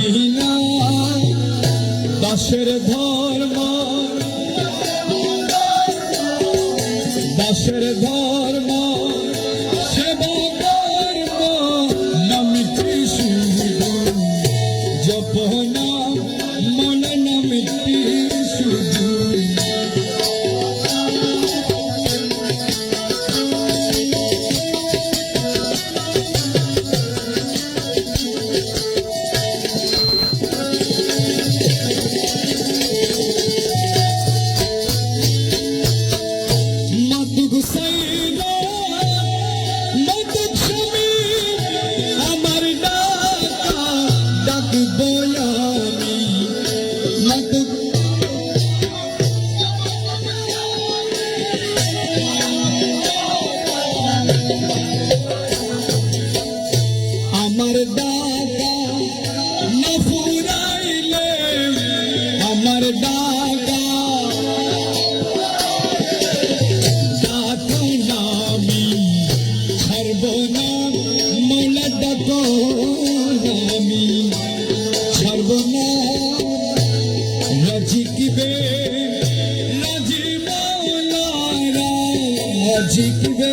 Medina দাসের ধর্ম দাসের ধর্ম সেবা কর্ম নাম কৃষ্ণ জপনা মন নাম কৃষ্ণ। আমার ডাকা না ফুরাইলে আমার ডাকো নামি সর্বনাম মৌলা ডাকো নামি সর্বনাম রাজিকবে রাজি মৌলারা রাজিকবে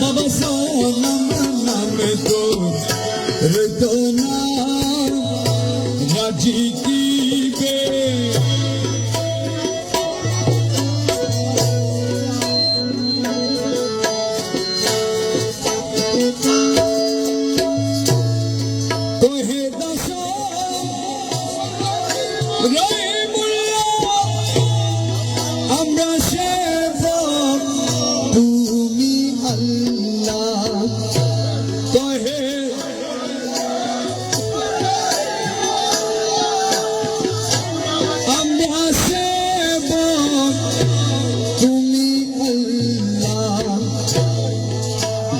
বাবা সোনম নাম তো রইতো রাজি কি আমরা সেবক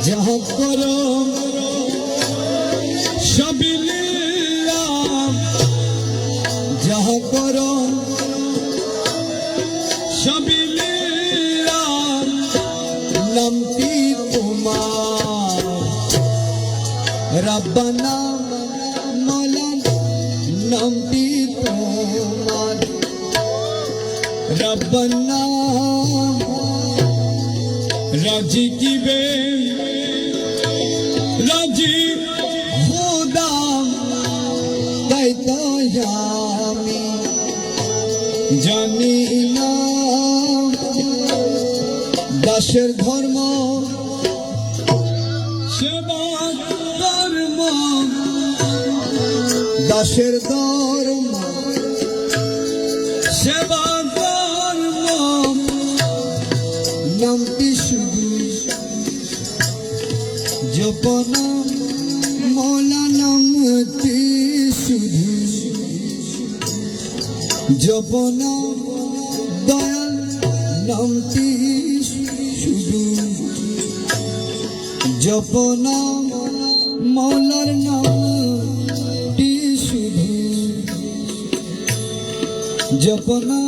যাহা করো সবিল্লাহ যাহা করো সবিল্লাহ নামটি তোমার? রব্বানা মৌলান নামটি তোমার? রব্বানা, রাজি কিবে তাই তো আমি জানি না। দাসের ধর্ম, সেবা ধর্ম দাসের ধর্ম, সেবা ধর্ম নামটি শুধু জপনা। জপনা দয়াল নামটি শুধু। জপনা মৌলার নামটি শুধু। জপনা